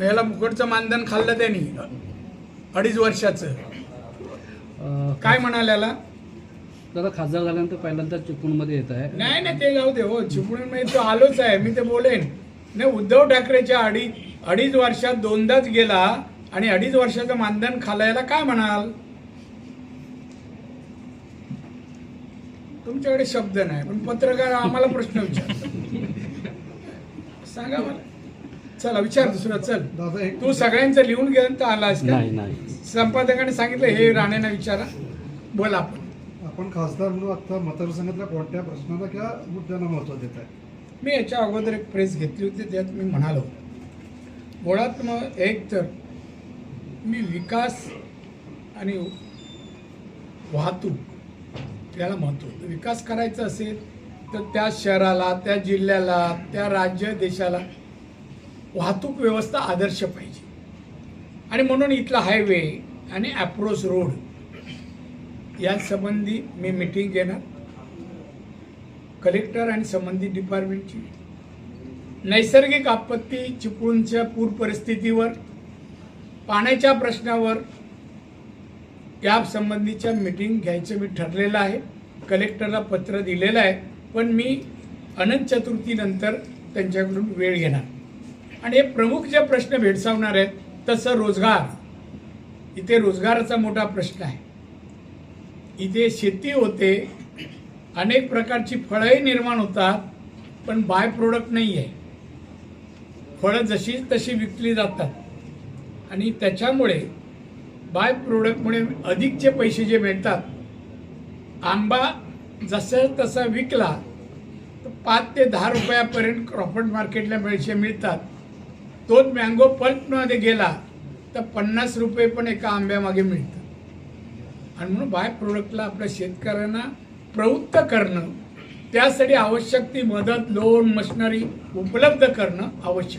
याला मुकटचं मानधन खाल्लं त्यांनी. अडीच वर्षाचं. अं, काय म्हणाल्याला दादा खासदार झाल्यानंतर पहिल्यांदा चिपळूणमध्ये येत आहे. नाही नाही ते जाऊ दे हो. चिपळूणमध्ये तो आलोच आहे. मी ते बोलेन. नाही उद्धव ठाकरेच्या अडीच अडीच वर्षात दोनदाच गेला आणि अडीच वर्षाचं मानधन खालायला काय म्हणाल? तुमच्याकडे शब्द नाही पण पत्रकार आम्हाला प्रश्न विचार सांगा मला. चला विचार दुसरा चल. तू सगळ्यांचं लिहून घेऊन तर आलास का? नाही नाही. संपादकाने सांगितलं हे राणेंना विचारा. बोला आपण. आपण खासदार म्हणून आता मतदारसंघातल्या कोणत्या प्रश्नाला किंवा मुद्द्यांना महत्त्व देत आहे? मी याच्या अगोदर एक प्रेस घेतली होती त्यात मी म्हणालो मुळात मग एक तर मी विकास आणि वाहतूक याला महत्त्व विकास करायचा असेल तर त्या शहराला त्या जिल्ह्याला त्या राज्य देशाला वाहतूक व्यवस्था आदर्श पाहिजे. आणि म्हणून इथला हायवे आणि ॲप्रोच रोड यासंबंधी मी मिटिंग घेणार. कलेक्टर आणि संबंधित डिपार्टमेंटची नैसर्गिक आपत्ती चिपळूणच्या पूर परिस्थितीवर पाण्याच्या प्रश्नावर या संबंधीच्या मीटिंग घ्यायचं मी ठरलेलं आहे. कलेक्टरला पत्र दिलेलं आहे. पण मी अनंत चतुर्थीनंतर त्यांच्याकडून वेळ घेणार. आणि हे प्रमुख जे प्रश्न भेडसावणार आहेत तसं रोजगार. इथे रोजगाराचा मोठा प्रश्न आहे. इथे शेती होते अनेक प्रकारची फळंही निर्माण होतात पण बाय प्रोडक्ट नाही आहे. फळं जशी तशी विकली जातात. आणि त्याच्यामुळे बाय प्रोडक्टमुळे अधिकचे पैसे जे मिळतात आंबा जसं तसा विकला तर पाच ते दहा रुपयापर्यंत क्रॉफर्ड मार्केटला पैसे मिळतात. तोच मँगो पल्पमध्ये गेला तर पन्नास रुपये पण एका आंब्यामागे मिळतात. आणि म्हणून बाय प्रोडक्टला आपल्या शेतकऱ्यांना प्रवृत्त करणं त्यासाठी आवश्यक ती मदत लोन मशनरी उपलब्ध करणं आवश्यक.